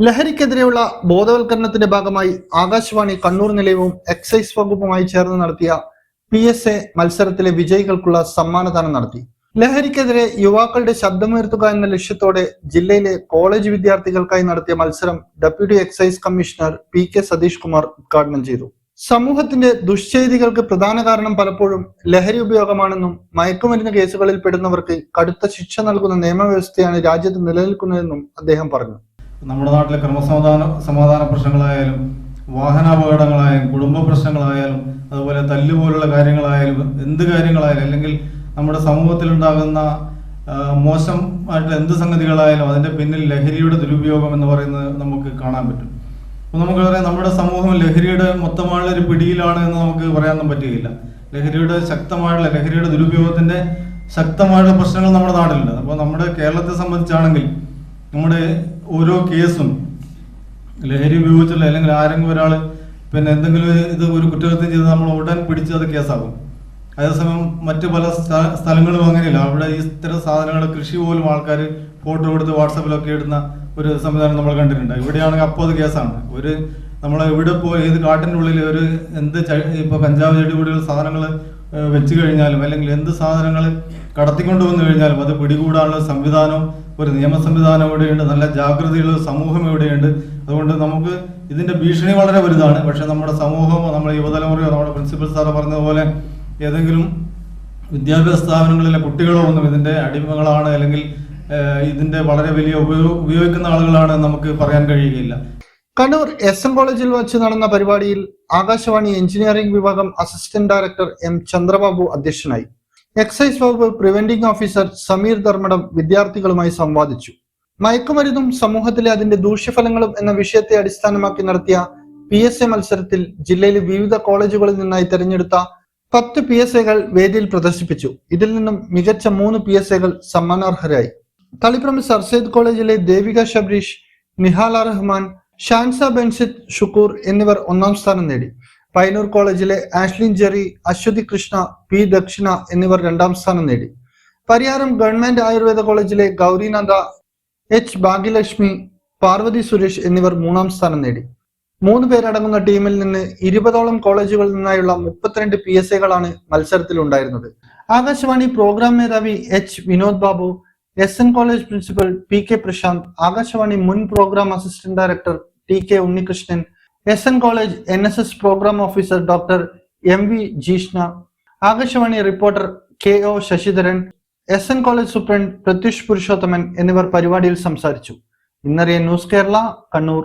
ലഹരിക്കെതിരെയുള്ള ബോധവൽക്കരണത്തിന്റെ ഭാഗമായി ആകാശവാണി കണ്ണൂർ നിലയവും എക്സൈസ് വകുപ്പുമായി ചേർന്ന് നടത്തിയ പി എസ് എ മത്സരത്തിലെ വിജയികൾക്കുള്ള സമ്മാനദാനം നടത്തി. ലഹരിക്കെതിരെ യുവാക്കളുടെ ശബ്ദമുയർത്തുക എന്ന ലക്ഷ്യത്തോടെ ജില്ലയിലെ കോളേജ് വിദ്യാർത്ഥികൾക്കായി നടത്തിയ മത്സരം deputy excise commissioner P K Satheesh Kumar ഉദ്ഘാടനം ചെയ്തു. സമൂഹത്തിന്റെ ദുശ്ചേതികൾക്ക് പ്രധാന കാരണം പലപ്പോഴും ലഹരി ഉപയോഗമാണെന്നും മയക്കുമരുന്ന് കേസുകളിൽ പെടുന്നവർക്ക് കടുത്ത ശിക്ഷ നൽകുന്ന നിയമവ്യവസ്ഥയാണ് രാജ്യത്ത് നിലനിൽക്കുന്നതെന്നും അദ്ദേഹം പറഞ്ഞു. നമ്മുടെ നാട്ടിലെ ക്രമസമാധാന സമാധാന പ്രശ്നങ്ങളായാലും വാഹനാപകടങ്ങളായാലും കുടുംബ പ്രശ്നങ്ങളായാലും അതുപോലെ തല്ല് പോലുള്ള കാര്യങ്ങളായാലും എന്ത് കാര്യങ്ങളായാലും അല്ലെങ്കിൽ നമ്മുടെ സമൂഹത്തിലുണ്ടാകുന്ന മോശമായിട്ടുള്ള എന്ത് സംഗതികളായാലും അതിന്റെ പിന്നിൽ ലഹരിയുടെ ദുരുപയോഗം എന്ന് പറയുന്നത് നമുക്ക് കാണാൻ പറ്റും. അപ്പോൾ പറയാം നമ്മുടെ സമൂഹം ലഹരിയുടെ മൊത്തമായുള്ള ഒരു പിടിയിലാണ് എന്ന് നമുക്ക് പറയാനൊന്നും പറ്റുകയില്ല. ലഹരിയുടെ ശക്തമായുള്ള ലഹരിയുടെ ദുരുപയോഗത്തിന്റെ ശക്തമായുള്ള പ്രശ്നങ്ങൾ നമ്മുടെ നാട്ടിലുണ്ട്. അപ്പോൾ നമ്മുടെ കേരളത്തെ സംബന്ധിച്ചാണെങ്കിൽ നമ്മുടെ ഓരോ കേസും ലഹരി ഉപയോഗിച്ചുള്ള അല്ലെങ്കിൽ ആരെങ്കിലും ഒരാൾ പിന്നെ എന്തെങ്കിലും ഇത് ഒരു കുറ്റകൃത്യം ചെയ്ത് നമ്മൾ ഉടൻ പിടിച്ച് അത് കേസാകും അതേസമയം മറ്റു പല സ്ഥലങ്ങളും അങ്ങനെയല്ല. അവിടെ ഇത്തരം സാധനങ്ങൾ കൃഷി പോലും ആൾക്കാർ ഫോട്ടോ എടുത്ത് വാട്സപ്പിലൊക്കെ ഇടുന്ന ഒരു സംവിധാനം നമ്മൾ കണ്ടിട്ടുണ്ട്. ഇവിടെയാണെങ്കിൽ അപ്പോൾ അത് കേസാണ്. ഒരു നമ്മൾ ഇവിടെ പോയി ഏത് കാട്ടിന്റെ ഉള്ളിൽ ഒരു എന്ത് ഇപ്പോൾ ഇപ്പൊ കഞ്ചാവ് ചെടി കൂടിയുള്ള സാധനങ്ങൾ വെച്ച് കഴിഞ്ഞാലും അല്ലെങ്കിൽ എന്ത് സാധനങ്ങൾ കടത്തിക്കൊണ്ട് വന്നു കഴിഞ്ഞാലും അത് പിടികൂടാനുള്ള സംവിധാനം ഒരു നിയമ സംവിധാനം ഇവിടെയുണ്ട്. നല്ല ജാഗ്രതയുള്ള സമൂഹം ഇവിടെയുണ്ട്. അതുകൊണ്ട് നമുക്ക് ഇതിന്റെ ഭീഷണി വളരെ വലുതാണ്. പക്ഷെ നമ്മുടെ സമൂഹമോ നമ്മുടെ യുവതലമുറയോ നമ്മുടെ പ്രിൻസിപ്പൽ സാറ് പറഞ്ഞതുപോലെ ഏതെങ്കിലും വിദ്യാഭ്യാസ സ്ഥാപനങ്ങളിലെ കുട്ടികളോ ഒന്നും ഇതിന്റെ അടിമകളാണ് അല്ലെങ്കിൽ ഇതിന്റെ വളരെ വലിയ ഉപയോഗിക്കുന്ന ആളുകളാണ് നമുക്ക് പറയാൻ കഴിയുകയില്ല. കണ്ണൂർ എസ് എം കോളേജിൽ വച്ച് നടന്ന പരിപാടിയിൽ ആകാശവാണി എഞ്ചിനീയറിംഗ് വിഭാഗം അസിസ്റ്റന്റ് ഡയറക്ടർ എം ചന്ദ്രബാബു അധ്യക്ഷനായി. എക്സൈസ് വകുപ്പ് പ്രിവെന്റിംഗ് ഓഫീസർ സമീർ ധർമ്മടം വിദ്യാർത്ഥികളുമായി സംവാദിച്ചു. മയക്കുമരുന്നും സമൂഹത്തിലെ അതിന്റെ ദൂഷ്യഫലങ്ങളും എന്ന വിഷയത്തെ അടിസ്ഥാനമാക്കി നടത്തിയ പി എസ് എ മത്സരത്തിൽ ജില്ലയിലെ വിവിധ കോളേജുകളിൽ നിന്നായി തെരഞ്ഞെടുത്ത പത്ത് പി എസ് എകൾ വേദിയിൽ പ്രദർശിപ്പിച്ചു. ഇതിൽ നിന്നും മികച്ച മൂന്ന് പി എസ് എകൾ സമ്മാനാർഹരായി. തളിപ്രമ സർസേദ് കോളേജിലെ ദേവിക ഷബ്രീഷ് നിഹാല റഹ്മാൻ ഷാൻസ ബെൻസിത് ഷുക്കൂർ എന്നിവർ ഒന്നാം സ്ഥാനം നേടി. പൈനൂർ കോളേജിലെ ആഷ്ലിൻ ജെറി അശ്വതി കൃഷ്ണ പി ദക്ഷിണ എന്നിവർ രണ്ടാം സ്ഥാനം നേടി. പരിയാരം ഗവൺമെന്റ് ആയുർവേദ കോളേജിലെ ഗൗരിനന്ദ എച്ച് ഭാഗ്യലക്ഷ്മി പാർവതി സുരേഷ് എന്നിവർ മൂന്നാം സ്ഥാനം നേടി. മൂന്ന് പേരടങ്ങുന്ന ടീമിൽ നിന്ന് ഇരുപതോളം കോളേജുകളിൽ നിന്നായുള്ള മുപ്പത്തിരണ്ട് പി എസ് എകളാണ് മത്സരത്തിൽ ഉണ്ടായിരുന്നത് ആകാശവാണി പ്രോഗ്രാം മേധാവി H Vinod Babu S N college principal P K Prashanth Akashvani മുൻ programme assistant director T K Unnikrishnan S N college N S S programme officer doctor M V Jeeshna Akashvani reporter K O Sasidharan S N college superintendent Pratyush Purushothaman എന്നിവർ പരിപാടിയിൽ സംസാരിച്ചു. ഇന്നറിയ news Kerala Kannur.